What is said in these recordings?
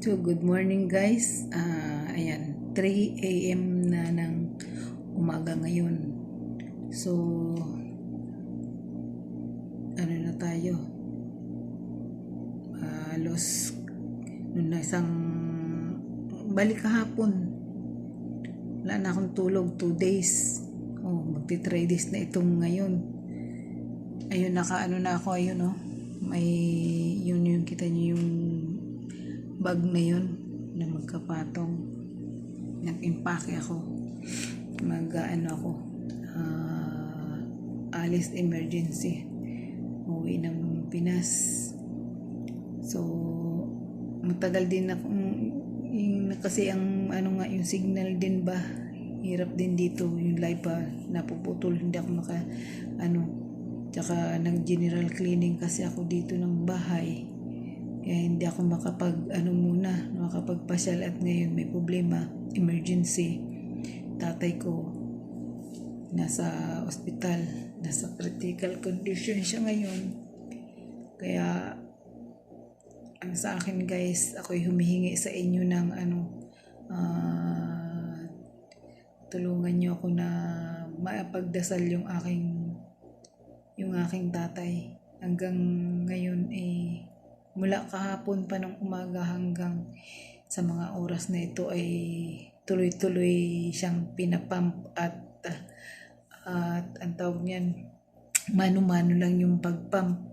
So, good morning guys. Ah, ayan, 3 a.m. na ng umaga ngayon. So, ano na tayo? Halos, nung na isang, balik kahapon. Wala na akong tulog, 2 days. Oh, magti 3 days na itong ngayon. Ayun, naka ano na ako, ayun oh. May, yun yung kita niyo yung bag na yun na magkapatong. Nag-impake ako. Mag ano ako ah, alis emergency. Uwi ng Pinas. So matagal din ako yung, kasi ang ano nga yung signal din ba hirap din dito. Yung live pa napuputol. Hindi ako maka ano tsaka nag general cleaning kasi ako dito ng bahay kaya hindi ako makapag ano muna makapagpasyal at ngayon may problema emergency. Tatay ko nasa ospital nasa critical condition siya ngayon. Kaya ang sa akin guys ako'y humihingi sa inyo ng ano ah, tulungan niyo ako na maipagdasal yung aking yung aking tatay. Hanggang ngayon eh mula kahapon pa ng umaga hanggang sa mga oras na ito ay tuloy-tuloy siyang pinapump at at ang tawag niyan mano-mano lang yung pagpump.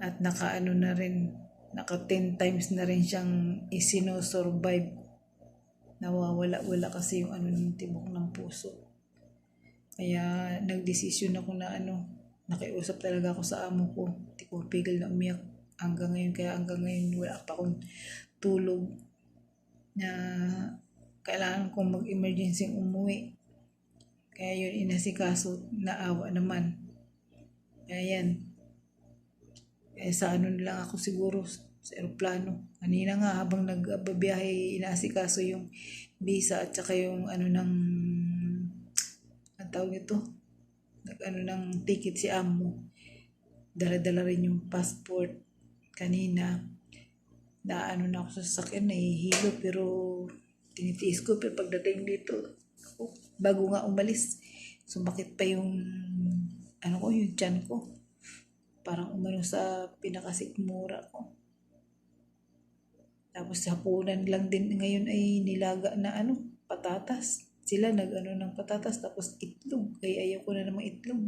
At nakaano na rin naka 10 times na rin siyang isino-survive. Nawawala-wala kasi yung ano ng tibok ng puso. Kaya nagdesisyon ako na ano, nakiusap talaga ako sa amo ko. Hindi ko pigil na umiyak hanggang ngayon. Kaya hanggang ngayon wala pa akong tulog na kailangan kong mag-emergency umuwi. Kaya yun inasikaso na awa naman. Kaya yan. Kaya sa ano lang ako siguro sa aeroplano. Kanina nga habang nagbabiyahe inaasikaso yung visa at saka yung ano ng ang tawag nito, nag-ano ng ticket si Amo. Dala-dala rin yung passport. Kanina, na ano na ako sa sasakyan, nahihilo, pero tinitiis ko. Pero pagdating dito, ako, bago nga umalis, sumakit pa yung, ano ko, yung tiyan ko. Parang umano sa pinakasikmura ko. Tapos hapunan lang din ngayon ay nilaga na ano, patatas sila nag-ano ng patatas tapos itlog. Kaya ayaw ko na namang itlog.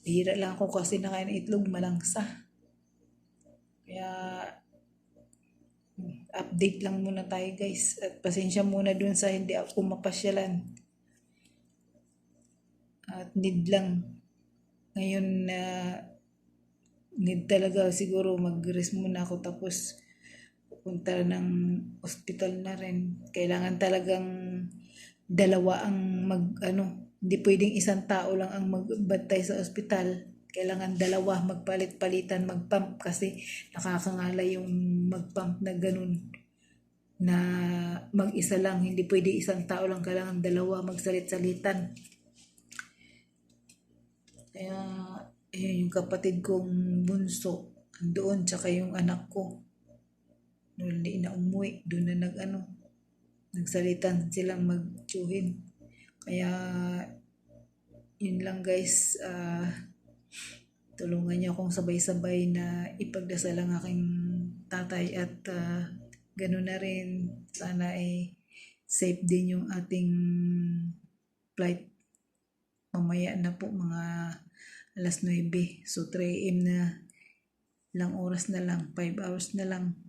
Hira lang ako kasi nakain ng itlog malangsa. Kaya update lang muna tayo guys. At pasensya muna dun sa hindi ako mapasyalan. At need lang. Ngayon na need talaga siguro mag-rest muna ako tapos punta ng ospital na rin. Kailangan talagang dalawa ang mag ano, hindi pwedeng isang tao lang ang magbantay sa ospital. Kailangan dalawa magpalit-palitan, magpump kasi nakakangala yung magpump na ganun na mag-isa lang, hindi pwede isang tao lang, kailangan dalawa magsalit-salitan. Kaya, eh, yung kapatid kong bunso, doon, tsaka yung anak ko, noon hindi na umuwi, doon na nag ano, nagsalitan silang magtsuhin. Kaya, yun lang guys, ah, tulungan niyo akong sabay-sabay na ipagdasal ang aking tatay at ah, ganun na rin, sana ay safe din yung ating flight. Mamaya na po mga alas 9. So 3 am na lang oras na lang, 5 hours na lang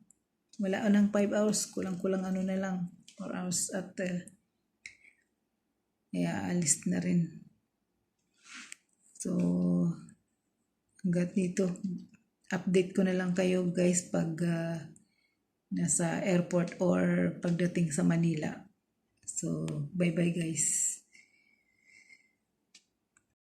wala nang 5 hours, kulang-kulang ano na lang, 4 hours at uh, kaya alis na rin. So, hanggat dito, update ko na lang kayo guys pag uh, nasa airport or pagdating sa Manila. So, bye-bye guys.